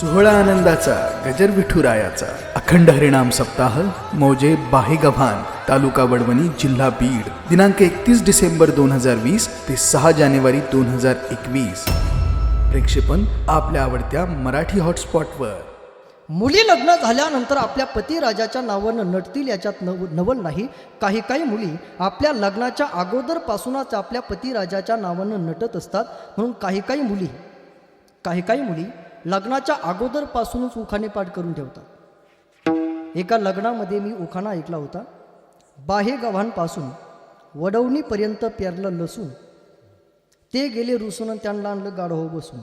सोहळा आनंदाचा गजर विठुरायाचा अखंड हरिणाम सप्ताह मौजे बाहेगव्हाण तालुका वडवणी जिल्हा बीड दिनांक एकतीस डिसेंबर दोन हजार वीस ते सहा जानेवारी दोन हजार एकवीस. प्रेक्षेपण आपल्या आवडत्या मराठी हॉटस्पॉटवर. मुली लग्न झाल्यानंतर आपल्या पतिराजाच्या नावानं नटतील याच्यात नव नवल नाही. काही काही मुली आपल्या लग्नाच्या अगोदरपासूनच आपल्या पतिराजाच्या नावानं नटत असतात. म्हणून काही काही मुली काही काही मुली लग्नाच्या अगोदरपासूनच उखाणे पाठ करून ठेवतात. एका लग्नामध्ये मी उखाणा ऐकला होता. बाहे गव्हाणपासून वडवणीपर्यंत पेरलं लसूण. ते गेले रुसून त्यांना आणलं गाढव हो बसून.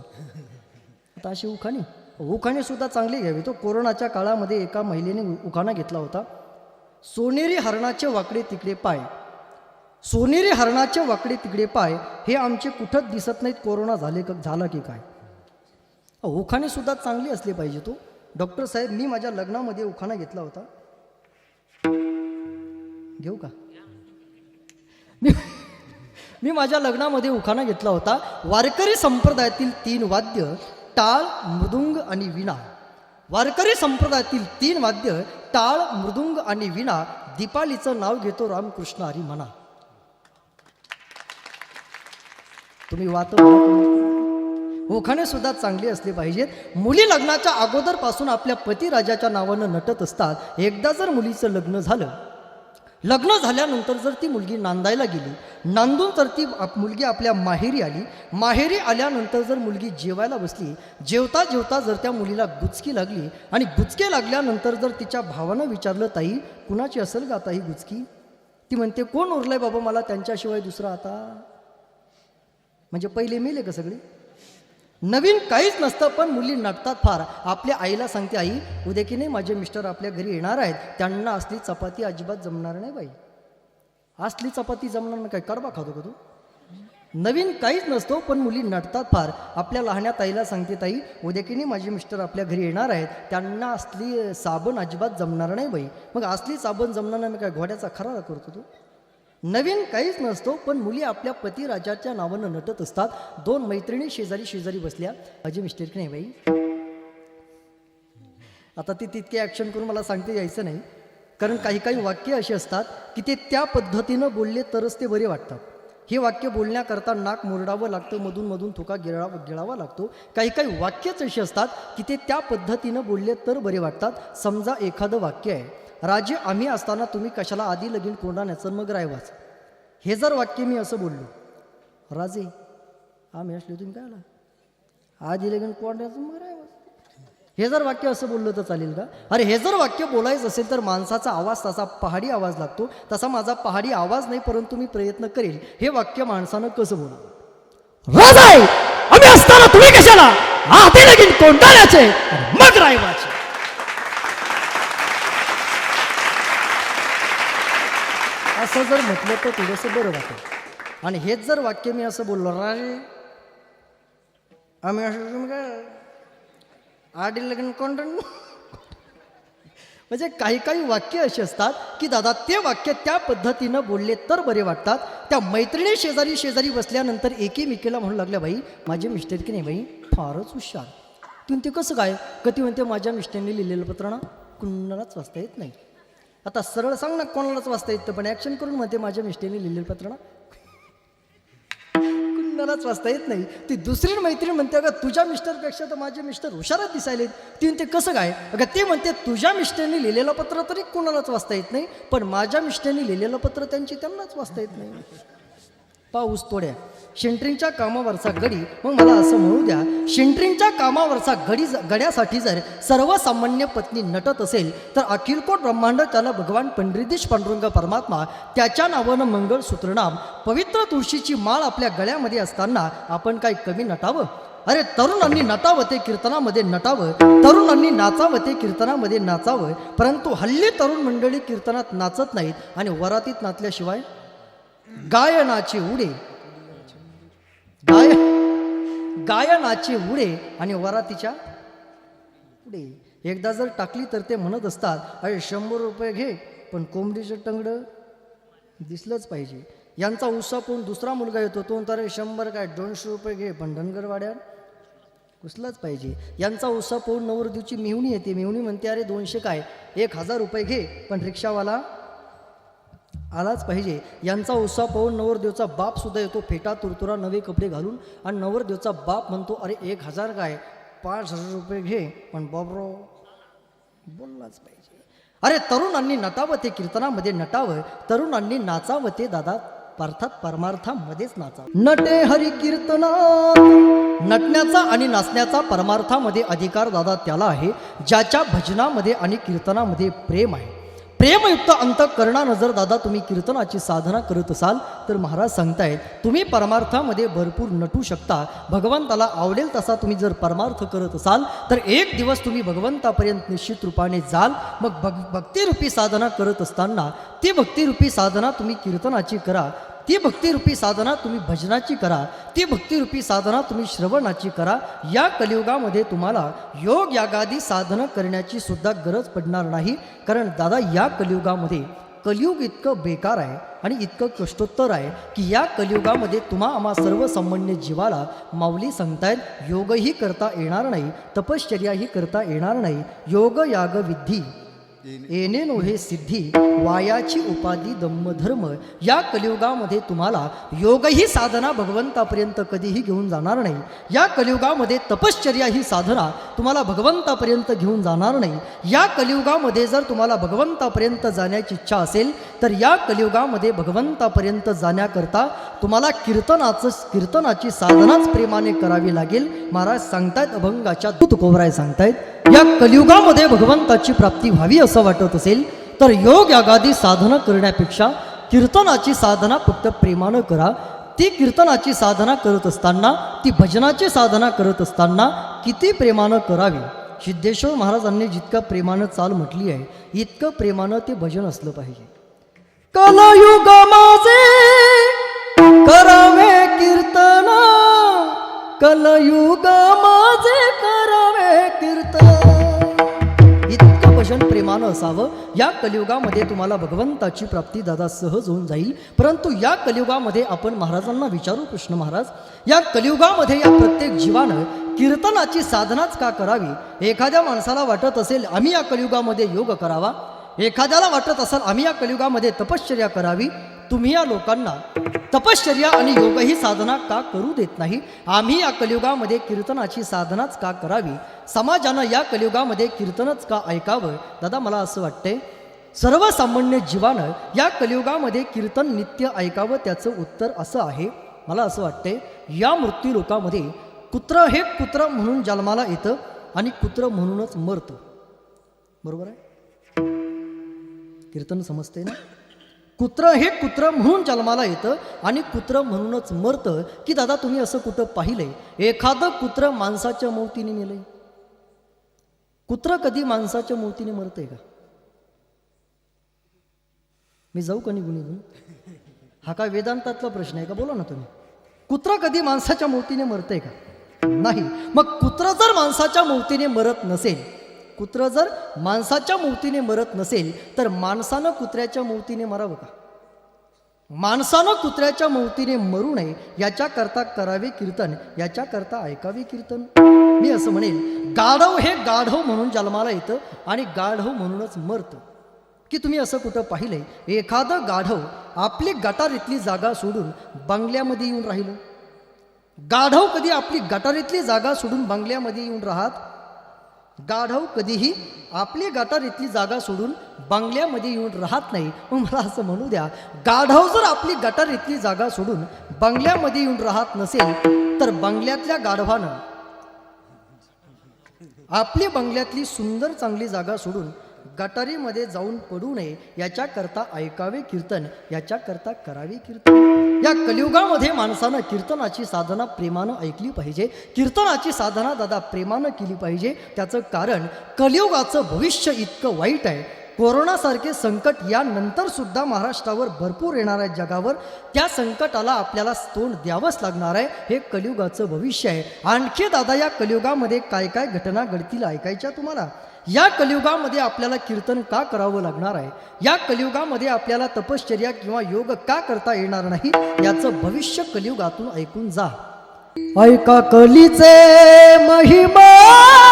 आता अशी उखाणी. उखाणेसुद्धा चांगली घ्यावी. तो कोरोनाच्या काळामध्ये एका महिलेने उखाणा घेतला होता. सोनेरी हरणाचे वाकडे तिकडे पाय. सोनेरी हरणाचे वाकडे तिकडे पाय. हे आमचे कुठंच दिसत नाहीत. कोरोना झाले का झाला की काय? उखाणे सुद्धा चांगली असली पाहिजे तो. डॉक्टर साहेब मी माझ्या लग्नामध्ये उखाणा घेतला होता. घेऊ का? मी मी माझ्या लग्नामध्ये उखाणा घेतला होता. वारकरी संप्रदायातील तीन वाद्य टाळ मृदुंग आणि विणा. वारकरी संप्रदायातील तीन वाद्य टाळ मृदुंग आणि विणा. दीपालीचं नाव घेतो रामकृष्ण हरी म्हणा तुम्ही. वात ओखानेसुद्धा चांगली असली पाहिजेत. मुली लग्नाच्या अगोदरपासून आपल्या पतीराजाच्या नावानं नटत असतात. एकदा जर मुलीचं लग्न झालं लग्न झाल्यानंतर जर ती मुलगी नांदायला गेली नांदून जर ती आप- मुलगी आपल्या माहेरी आली. माहेरी आल्यानंतर जर मुलगी जेवायला बसली जेवता जेवता जर त्या मुलीला गुचकी लागली आणि गुचके लागल्यानंतर जर तिच्या भावानं विचारलं ताई कुणाची असेल का आता ही गुचकी? ती म्हणते कोण उरलंय बाबा मला त्यांच्याशिवाय दुसरा आता? म्हणजे पहिले मेले का सगळे. नवीन काहीच नसतं पण मुली नटतात फार. आपल्या आईला सांगते आई उद्या की नाही माझे मिस्टर आपल्या घरी येणार आहेत. त्यांना असली चपाती अजिबात जमणार नाही बाई. असली चपाती जमणार नाही काय? कडबा खातो का तू? नवीन काहीच नसतो पण मुली नटतात फार. आपल्या लहान्या ताईला सांगते ताई उद्या की नाही माझे मिस्टर आपल्या घरी येणार आहेत. त्यांना असली साबण अजिबात जमणार नाही बाई. मग असली साबण जमणार नाही मग काय घोड्याचा खरारा करतो तू? नवीन काहीच नसतो पण मुली आपल्या पतिराजाच्या नावानं नटत असतात. दोन मैत्रिणी शेजारी शेजारी बसल्या. माझी मिस्टेक नाही बाई. आता ती तितके ॲक्शन करून मला सांगते यायचं नाही. कारण काही काही वाक्य अशी असतात की ते त्या पद्धतीनं बोलले तरच ते बरे वाटतात. हे वाक्य बोलण्याकरता नाक मुरडावं लागतं मधून मधून थुका गिळा गिळावा लागतो. काही काही वाक्यच अशी असतात की ते त्या पद्धतीनं बोलले तर बरे वाटतात. समजा एखादं वाक्य आहे राजे आम्ही असताना तुम्ही कशाला आधी लगीन कोंडाण्याचं मग रायवाच. हे जर वाक्य मी असं बोललो. राजे आम्ही असले तुम्ही काय आला? आधी लगीन कोंडाण्याचं मग रायवाच. हे जर वाक्य असं बोललं तर चालेल का? अरे हे जर वाक्य बोलायचं असेल तर माणसाचा आवाज तसा पहाडी आवाज लागतो. तसा माझा पहाडी आवाज नाही परंतु मी प्रयत्न करेल हे वाक्य माणसानं कसं बोलावं? राजा आम्ही असताना तुम्ही कशाला आधी लगीन कोंडाण्याचे मग रायवाचे. असं जर म्हटलं तर थोडंसं बरं वाटेल. आणि हेच जर वाक्य मी असं बोललो राजे आम्ही असं तुम्ही म्हणजे काय आडी लग्न कोण म्हणजे काही काही वाक्य अशी असतात की दादा ते वाक्य त्या पद्धतीनं बोलले तर बरे वाटतात. त्या मैत्रिणी शेजारी शेजारी बसल्यानंतर एकीमेकीला म्हणू लागल्या बाई माझी मिस्टर की नाही बाई? फारच हुशार. तुम्ही ते कसं काय? कधी म्हणते माझ्या मिस्टरने लिहिलेलं पत्र ना कुणालाच वाचता येत नाही. आता सरळ सांग ना कोणालाच वाचता येतं पण ॲक्शन करून म्हणते माझ्या मिस्टरने लिहिलेलं पत्र ना. कुणालाच वाचता येत नाही. ती दुसरी मैत्रीण म्हणते अगं तुझ्या मिस्टरपेक्षा तर माझे मिस्टर हुशारच दिसायलेत ती म्हणते कसं काय? अगं ते म्हणते तुझ्या मिस्टरने लिहिलेलं पत्र तरी कुणालाच वाचता येत नाही पण माझ्या मिस्टरने लिहिलेलं पत्र त्यांची त्यांनाच वाचता येत नाही. पाऊस तोड्या शेंट्रींच्या कामावरचा गडी मग मला असं म्हणू द्या शेंट्रींच्या कामावरचा गडी गड्यासाठी जर सर्वसामान्य पत्नी नटत असेल तर अखिलकोट ब्रह्मांड त्याला भगवान पंडितेश पांडुरंग परमात्मा त्याच्या नावानं मंगळसूत्रनाम पवित्र तुळशीची माळ आपल्या गळ्यामध्ये असताना आपण काही कमी नटावं? अरे तरुणांनी नटावं ते कीर्तनामध्ये नटावं तरुणांनी नाचावं ते कीर्तनामध्ये नाचावं परंतु हल्ली तरुण मंडळी कीर्तनात नाचत नाहीत आणि वरातीत नाचल्याशिवाय? गायनाची उडे. गाय गायनाचे उडे आणि वरातीच्या उडे. एकदा जर टाकली तर ते म्हणत असतात अरे शंभर रुपये घे पण कोंबडीचं टंगडं दिसलंच पाहिजे. यांचा उत्साह दुसरा मुलगा येतो तो तर शंभर काय दोनशे रुपये घे पण धनगरवाड्यात कुसलंच पाहिजे. यांचा उत्साह पाहून नवरदेवची मेहुणी येते. मेहुणी म्हणते अरे दोनशे काय एक हजार रुपये घे पण रिक्षावाला आलाच पाहिजे. यांचा उत्साह पाहून नवरदेवचा बाप सुद्धा येतो. फेटा तुरतुरा नवे कपडे घालून आणि नवरदेवचा बाप म्हणतो अरे एक हजार काय? पाच हजार रुपये घे. पण बाबरो बोललाच पाहिजे. अरे तरुणांनी नटावं ते कीर्तनामध्ये नटावं. तरुणांनी नाचावं ते दादा. अर्थात परमार्थामध्येच नाचा नटे हरी कीर्तना नटण्याचा आणि नाचण्याचा परमार्थामध्ये अधिकार दादा त्याला आहे ज्याच्या भजनामध्ये आणि कीर्तनामध्ये प्रेम आहे. प्रेमयुक्त अंतकरणानं जर दादा तुम्ही कीर्तनाची साधना करत असाल तर महाराज सांगतायत तुम्ही परमार्थामध्ये भरपूर नटू शकता. भगवंताला आवडेल तसा तुम्ही जर परमार्थ करत असाल तर एक दिवस तुम्ही भगवंतापर्यंत निश्चित रूपाने जाल. मग भग भक्तिरूपी साधना करत असताना ती भक्तिरूपी साधना तुम्ही कीर्तनाची करा. ती भक्तिरूपी साधना तुम्ही भजनाची करा. ती भक्तिरूपी साधना तुम्ही श्रवणाची करा. या कलियुगामध्ये तुम्हाला योग यागादी साधना करण्याची सुद्धा गरज पडणार नाही. कारण दादा या कलियुगामध्ये कलियुग इतकं बेकार आहे आणि इतकं कष्टोत्तर आहे की या कलियुगामध्ये तुम्हा आम्हा सर्वसामान्य जीवाला माऊली सांगतायत योगही करता येणार नाही तपश्चर्याही करता येणार नाही. योग याग विद्धी येणे. नोहे सिद्धी वायाची उपाधी दम्मधर्म या कलियुगामध्ये तुम्हाला योगही साधना भगवंतापर्यंत कधीही घेऊन जाणार नाही. या कलियुगामध्ये तपश्चर्या ही साधना तुम्हाला भगवंतापर्यंत घेऊन जाणार नाही. या कलियुगामध्ये जर तुम्हाला भगवंतापर्यंत जाण्याची इच्छा असेल तर या कलियुगामध्ये भगवंतापर्यंत जाण्याकरता तुम्हाला कीर्तनाचं कीर्तनाची साधनाच प्रेमाने करावी लागेल. महाराज सांगतायत अभंगाच्या दूत कोवराय सांगतायत. या कलियुगामध्ये भगवंताची प्राप्ती व्हावी असं वाटत असेल तर योग यागादी साधना करण्यापेक्षा कीर्तनाची साधना फक्त प्रेमानं करा. ती कीर्तनाची साधना करत असताना ती भजनाची साधना करत असताना किती प्रेमानं करावी? सिद्धेश्वर महाराजांनी जितकं प्रेमानं चाल म्हटली आहे इतकं प्रेमानं ते भजन असलं पाहिजे. कलयुग माझे करावे कीर्तन. कलयुग प्रेमानं असावं. या कलियुगामध्ये तुम्हाला भगवंताची प्राप्ती दादा सहज होऊन जाईल. परंतु या कलियुगामध्ये आपण महाराजांना विचारू कृष्ण महाराज. या कलियुगामध्ये या प्रत्येक जीवानं कीर्तनाची साधनाच का करावी? एखाद्या माणसाला वाटत असेल आम्ही या कलियुगामध्ये योग करावा. एखाद्याला वाटत असेल आम्ही या कलियुगामध्ये तपश्चर्या करावी. तुम्ही या लोकांना तपश्चर्या आणि योग ही साधना का करू देत नाही? आम्ही या कलियुगामध्ये कीर्तनाची साधनाच का करावी? समाजानं या कलियुगामध्ये कीर्तनच का ऐकावं? दादा मला असं वाटतंय सर्वसामान्य जीवानं या कलियुगामध्ये कीर्तन नित्य ऐकावं त्याचं उत्तर असं आहे. मला असं वाटतंय या मृत्यू लोकामध्ये कुत्र हे कुत्र म्हणून जन्माला येतं आणि कुत्र म्हणूनच मरतं. बरोबर आहे? कीर्तन समजते ना? कुत्र हे कुत्र म्हणून जन्माला येतं आणि कुत्रं म्हणूनच मरतं की दादा तुम्ही असं कुठं पाहिलंय? एखादं कुत्र माणसाच्या मौतीने नेलंय. कुत्र कधी माणसाच्या मौतीने मरतंय का? मी जाऊ का निघून निघून हा काय वेदांतातला प्रश्न आहे का? बोला ना तुम्ही. कुत्र कधी माणसाच्या मौतीने मरतंय का? नाही. मग कुत्र जर माणसाच्या मौतीने मरत नसेल कुत्र जर माणसाच्या मूर्तीने मरत नसेल तर माणसानं कुत्र्याच्या मूर्तीने मरावं का? माणसानं कुत्र्याच्या मूर्तीने मरू नये याच्याकरता करावे कीर्तन याच्याकरता ऐकावे कीर्तन. मी असं म्हणेल गाढव हे गाढव म्हणून जन्माला येतं आणि गाढव म्हणूनच मरतं. की तुम्ही असं कुठं पाहिलंय एखादं गाढव आपली गटारीतली जागा सोडून बंगल्यामध्ये येऊन राहिलं? गाढव कधी आपली गटारीतली जागा सोडून बंगल्यामध्ये येऊन राहत? गाढव कधीही आपली गटार इथली जागा सोडून बंगल्यामध्ये येऊन राहत नाही. मग मला असं म्हणू द्या गाढव जर आपली गटार इथली जागा सोडून बंगल्यामध्ये येऊन राहत नसेल तर बंगल्यातल्या गाढवानं आपली बंगल्यातली सुंदर चांगली जागा सोडून गटारीमध्ये जाऊन पडू नये याच्याकरता ऐकावे कीर्तन याच्याकरता करावे कीर्तन. या कलियुगामध्ये माणसानं कीर्तनाची साधना प्रेमानं ऐकली पाहिजे. कीर्तनाची साधना दादा प्रेमानं केली पाहिजे. त्याचं कारण कलियुगाचं भविष्य इतकं वाईट आहे. कोरोनासारखे संकट यानंतर सुद्धा महाराष्ट्रावर भरपूर येणार आहे जगावर. त्या संकटाला आपल्याला तोंड द्यावंच लागणार आहे. हे कलियुगाचं भविष्य आहे. आणखी दादा या कलियुगामध्ये काय काय घटना घडतील ऐकायच्या तुम्हाला? या कलियुगामध्ये आपल्याला कीर्तन का करावं लागणार आहे? या कलियुगामध्ये आपल्याला तपश्चर्या किंवा योग का करता येणार नाही? याचं भविष्य कलियुगातून ऐकून जा. ऐका कलीचे महिमा!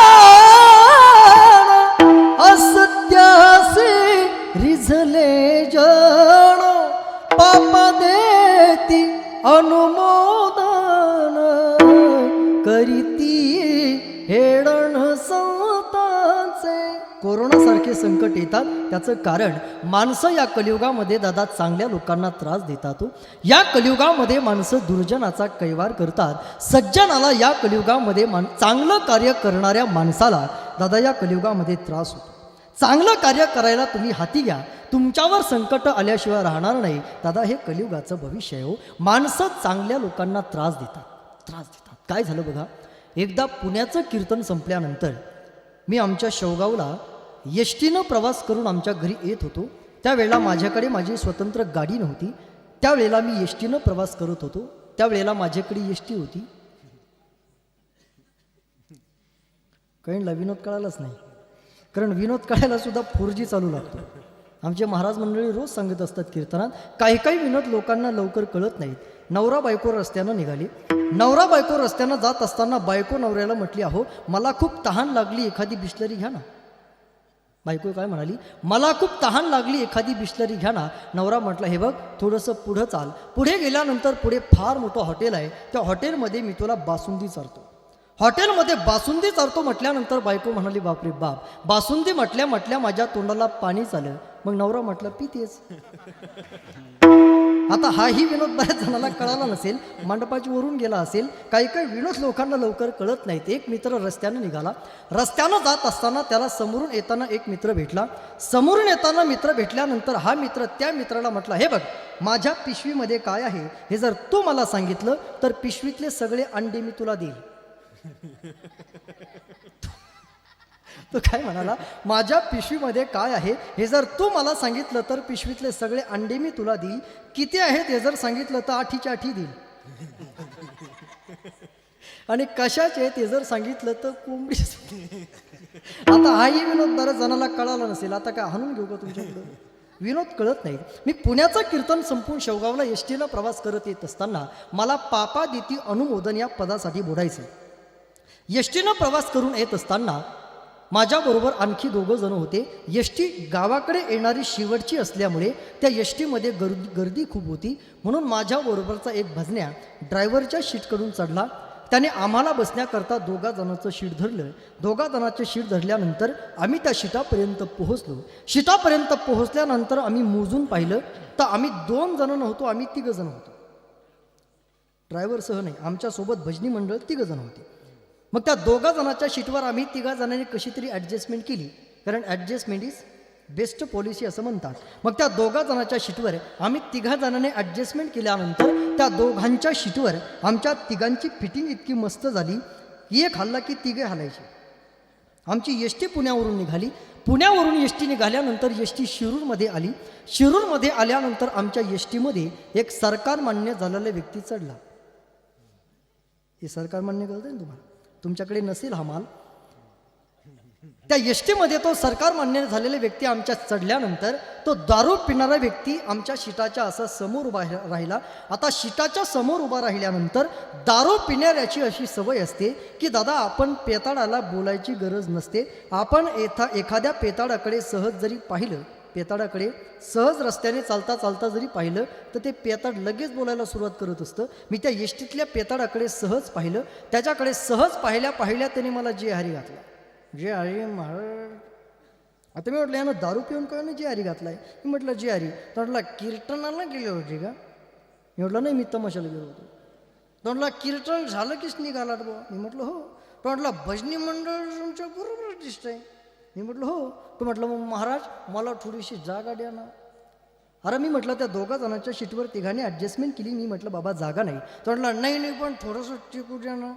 कोरोनासारखे संकट येतात. त्याचं कारण माणसं या कलियुगामध्ये दादा चांगल्या लोकांना त्रास देतात हो. या कलियुगामध्ये माणसं दुर्जनाचा कैवार करतात. सज्जनाला या कलियुगामध्ये मान चांगलं कार्य करणाऱ्या माणसाला दादा या कलियुगामध्ये त्रास होतो. चांगलं कार्य करायला तुम्ही हाती घ्या. तुमच्यावर संकट आल्याशिवाय राहणार नाही. दादा हे कलियुगाचं भविष्य आहे हो. माणसं चांगल्या लोकांना त्रास देतात. त्रास देतात. काय झालं बघा? एकदा पुण्याचं कीर्तन संपल्यानंतर मी आमच्या शेवगावला एस टीनं प्रवास करून आमच्या घरी येत होतो. त्यावेळेला माझ्याकडे माझी स्वतंत्र गाडी नव्हती. त्यावेळेला मी एस टीनं प्रवास करत होतो. त्यावेळेला माझ्याकडे एस टी होती कळणला विनोद कळालाच नाही. कारण विनोद कळायला सुद्धा फोर जी चालू लागतो. आमचे महाराज मंडळी रोज सांगत असतात कीर्तनात काही काही विनोद लोकांना लवकर कळत नाहीत. नवरा बायको रस्त्यानं निघाली. नवरा बायको रस्त्यानं जात असताना बायको नवऱ्याला म्हटली अहो मला खूप तहान लागली एखादी बिस्लरी घ्या ना. बायको काय म्हणाली मला खूप तहान लागली एखादी बिस्लरी घ्या ना. नवरा म्हटला हे बघ थोडंसं पुढं चाल. पुढे गेल्यानंतर पुढे फार मोठं हॉटेल आहे. त्या हॉटेलमध्ये मी तुला बासुंदी चारतो. हॉटेलमध्ये बासुंदी चारतो म्हटल्यानंतर? बायको म्हणाली बापरे बाप. बासुंदी म्हटल्या म्हटल्या माझ्या तोंडाला पाणी चालं मग नवरा म्हटलं पितेच आता हाही विनोद बऱ्याच जणांना कळाला नसेल मंडपाची वरून गेला असेल काही काही विनोद लोकांना लवकर कळत नाहीत. एक मित्र रस्त्यानं निघाला. रस्त्यानं जात असताना त्याला समोरून येताना एक मित्र भेटला. समोरून येताना मित्र भेटल्यानंतर हा मित्र त्या मित्राला म्हटला हे बघ माझ्या पिशवीमध्ये काय आहे? हे जर तू मला सांगितलं तर पिशवीतले सगळे अंडे मी तुला देईल. तो काय म्हणाला? माझ्या पिशवीमध्ये काय आहे? हे जर तू मला सांगितलं तर पिशवीतले सगळे अंडे मी तुला देईल. किती आहेत हे जर सांगितलं तर आठीच्या आठी देईल. आणि कशाचे ते जर सांगितलं तर कोंबडी आता हाही विनोद बऱ्याच जणाला कळाला नसेल. आता काय हाणून घेऊ का तुमच्याकडं? विनोद कळत नाही. मी पुण्याचं कीर्तन संपून शेवगावला एस टीला प्रवास करत येत असताना मला पापा देती अनुमोदन या पदासाठी बोलायचं एस टीनं प्रवास करून येत असताना माझ्याबरोबर आणखी दोघं जण होते. यष्टी टी गावाकडे येणारी शेवटची असल्यामुळे त्या यष्टीमध्ये गर्दी गर्दी खूप होती. म्हणून माझ्याबरोबरचा एक भजन्या ड्रायव्हरच्या शीटकडून चढला. त्याने आम्हाला बसण्याकरता दोघा जणांचं शीट धरलं. दोघा जणांचं शीट धरल्यानंतर आम्ही त्या शीटापर्यंत पोहोचलो. शीटापर्यंत पोहोचल्यानंतर आम्ही मोजून पाहिलं तर आम्ही दोन जण नव्हतो आम्ही तिघं जण होतो. ड्रायव्हरसह नाही आमच्यासोबत भजनी मंडळ तिघं जण होते. मग त्या दोघा जणाच्या शीटवर आम्ही तिघा जणांनी कशी तरी ॲडजस्टमेंट केली. कारण ॲडजस्टमेंट इज बेस्ट पॉलिसी असं म्हणतात. मग त्या दोघा जणाच्या शीटवर आम्ही तिघा जणांनी ॲडजस्टमेंट केल्यानंतर त्या दोघांच्या शीटवर आमच्या तिघांची फिटिंग इतकी मस्त झाली की एक हल्ला की तिघे हलायचे. आमची एस टी पुण्यावरून निघाली. पुण्यावरून एस टी निघाल्यानंतर एस टी शिरूरमध्ये आली. शिरूरमध्ये आल्यानंतर आमच्या एस टीमध्ये एक सरकार मान्य झालेला व्यक्ती चढला. हे सरकार मान्य करत आहे तुम्हाला? तुमच्याकडे नसेल हा माल. त्या यष्टीमध्ये तो सरकार मान्य झालेले व्यक्ती आमच्या चढल्यानंतर तो दारू पिणारा व्यक्ती आमच्या शिटाच्या असा समोर उभा राहिला. आता शिटाच्या समोर उभा राहिल्यानंतर दारू पिणाऱ्याची अशी सवय असते की दादा आपण पेताडाला बोलायची गरज नसते. आपण एथा एखाद्या पेताडाकडे सहज जरी पाहिलं पेताडाकडे सहज रस्त्याने चालता चालता जरी पाहिलं तर ते पेताड लगेच बोलायला सुरुवात करत असतं. मी त्या एसटीतल्या पेताडाकडे सहज पाहिलं. त्याच्याकडे सहज पाहिल्या पाहिल्या त्याने मला जे हरी घातला. जे हरी महाराज. आता मी म्हटलं यानं दारू पिऊन काय जे हरी घातलाय? मी म्हटलं जे हरी तर म्हटलं कीर्तनाला गेले होते का? मी म्हटलं नाही मी तमाशाला गेलो होतो. तो म्हटलं कीर्तन झालं कीच निघाला बुवा? मी म्हटलं हो. तो म्हटलं भजनी मंडळ तुमच्या बरोबर दिसतंय. मी म्हटलं हो. तो म्हटलं मग महाराज मला थोडीशी जागा द्या ना. अरे मी म्हटलं त्या दोघा जणांच्या शीटवर तिघांनी ॲडजस्टमेंट केली. मी म्हटलं बाबा जागा नाही. तो म्हटलं नाही नाही पण थोडंसं टिकू द्या ना.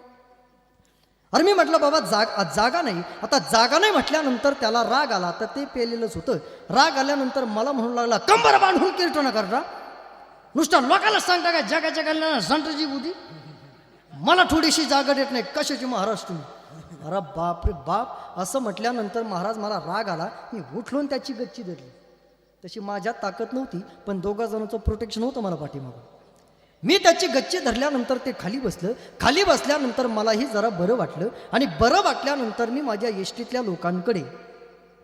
अरे मी म्हटलं बाबा जाग जागा नाही. आता जागा नाही म्हटल्यानंतर त्याला राग आला तर ते पेलेलंच होतं. राग आल्यानंतर मला म्हणू लागला कंबर बांधून कीर्तन करता नुसतं लोकांना सांगता का जगाच्या गाल्यानं संतजी बुद्धी. मला थोडीशी जागा देत नाही. कशाची महाराज तुम्ही? अरे बाप रे बाप असं म्हटल्यानंतर महाराज मला राग आला. मी उठलून त्याची गच्ची धरली. तशी माझ्यात ताकद नव्हती पण दोघा जणांचं प्रोटेक्शन होतं मला पाठीमागं. मी त्याची गच्ची धरल्यानंतर ते खाली बसलं. खाली बसल्यानंतर मलाही जरा बरं वाटलं आणि बरं वाटल्यानंतर मी माझ्या येष्टीतल्या लोकांकडे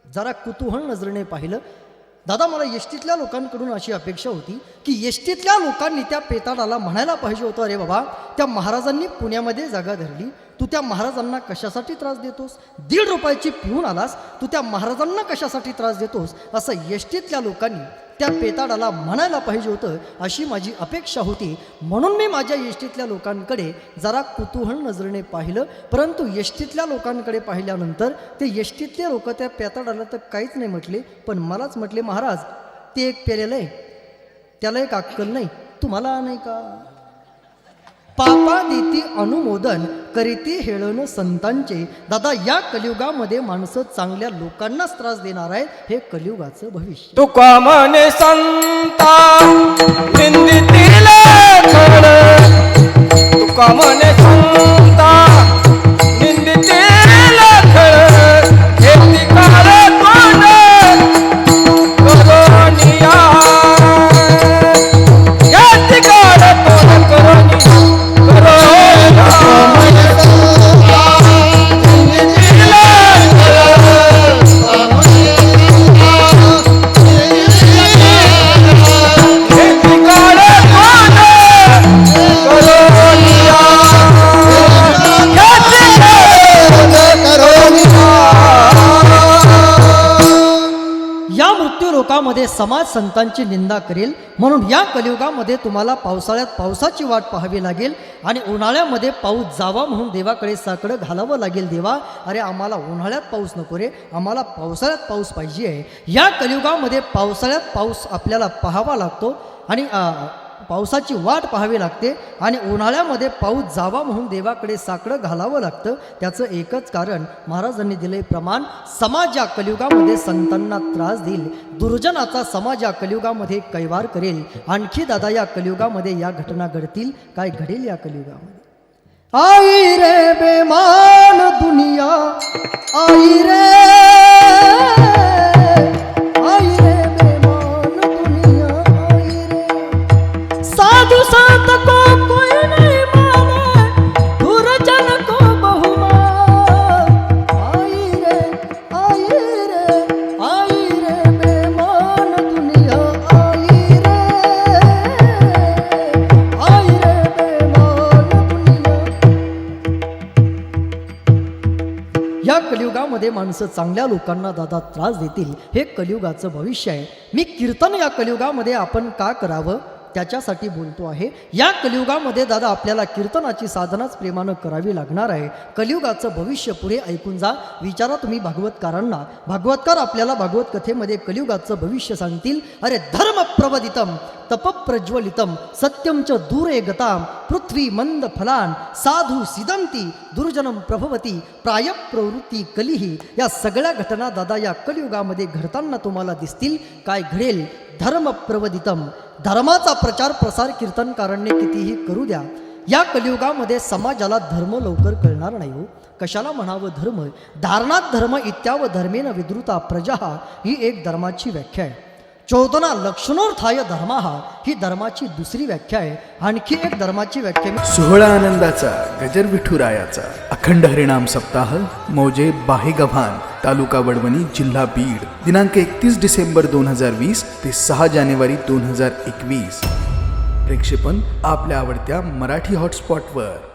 जरा कुतूहल नजरेने पाहिलं. दादा मला यष्टीतल्या लोकांकडून अशी अपेक्षा होती की यष्टीतल्या लोकांनी त्या पेताडाला म्हणायला पाहिजे होतं अरे बाबा त्या महाराजांनी पुण्यामध्ये जागा धरली. तू त्या महाराजांना कशासाठी त्रास देतोस? दीड रुपयाची पिऊन आलास. तू त्या महाराजांना कशासाठी त्रास देतोस? असं येष्टीतल्या लोकांनी त्या पेताडाला म्हणायला पाहिजे होतं अशी माझी अपेक्षा होती. म्हणून मी माझ्या यष्टीतल्या लोकांकडे जरा कुतूहल नजरेने पाहिलं. परंतु यष्टीतल्या लोकांकडे पाहिल्यानंतर ते यष्टीतले लोक त्या पेताडाला तर काहीच नाही म्हटले पण मलाच म्हटले महाराज ते एक पेलेलं आहे. त्याला एक अक्कल नाही. तुम्हाला नाही का? पापा देती अनुमोदन करीती हेळण संतांचे. दादा या कलियुगामध्ये माणसं चांगल्या लोकांनाच त्रास देणार आहेत हे कलियुगाचं भविष्य. तुका म्हणे संता निंदितील तुका संता लोकामध्ये समाज संतांची निंदा करेल. म्हणून या कलियुगामध्ये तुम्हाला पावसाळ्यात पावसाची वाट पाहावी लागेल आणि उन्हाळ्यामध्ये पाऊस जावा म्हणून देवाकडे साकडं घालावं लागेल देवा. अरे आम्हाला उन्हाळ्यात पाऊस नको रे. आम्हाला पावसाळ्यात पाऊस पाहिजे. आहे या कलियुगामध्ये पावसाळ्यात पाऊस आपल्याला पाहावा लागतो. आणि पावसाची वाट पाहावी लागते आणि उन्हाळ्यामध्ये पाऊस जावा म्हणून देवाकडे साकडं घालावं लागतं. त्याचं एकच कारण महाराजांनी दिले प्रमाण समाज या कलियुगामध्ये संतांना त्रास देईल. दुर्जनाचा समाज या कलियुगामध्ये कैवार करेल. आणखी दादा या कलियुगामध्ये या घटना घडतील? काय घडेल या कलियुगामध्ये? आई रे बेमान दुनिया आई रे माणसं चांगल्या लोकांना दादा त्रास देतील. हे कलियुगाचं भविष्य आहे. मी कीर्तन या कलियुगामध्ये आपण का करावं? त्याच्यासाठी बोलतो आहे. या कलियुगामध्ये दादा आपल्याला कीर्तनाची साधनाच प्रेमानं करावी लागणार आहे. कलियुगाचं भविष्य पुढे ऐकून जा. विचारा तुम्ही भागवतकारांना. भागवतकार आपल्याला भागवत कथेमध्ये कलियुगाचं भविष्य सांगतील. अरे धर्म प्रवदितम तपप्रज्वलितम सत्यम च दूरे गताम पृथ्वी मंद फलान साधू सिदंती दुर्जनम प्रभवती प्राय प्रवृत्ती कलिही या सगळ्या घटना दादा या कलियुगामध्ये घडताना तुम्हाला दिसतील काय घडेल? धर्म प्रवदितम. धर्माचा प्रचार प्रसार कीर्तनकारांनी कितीही करू द्या. या कलियुगामध्ये समाजाला धर्म लवकर कळणार नाही हो. कशाला म्हणावं धर्म? धारणात धर्म इत्याव धर्मेन विद्रुता प्रजा ही एक धर्माची व्याख्या आहे. चौदना लक्षणोर्थाय धर्मा ही धर्माची दुसरी व्याख्या आहे. आणखी एक धर्माची व्याख्या मी सोहळा आनंदाचा गजर विठुरायाचा अखंड हरिणाम सप्ताह मौजे बाहेगव्हाण तालुका वडवणी जिल्हा बीड दिनांक एकतीस डिसेंबर दोन हजार वीस ते सहा जानेवारी दोन हजार एकवीस. प्रेक्षेपण आपल्या आवडत्या मराठी हॉटस्पॉटवर.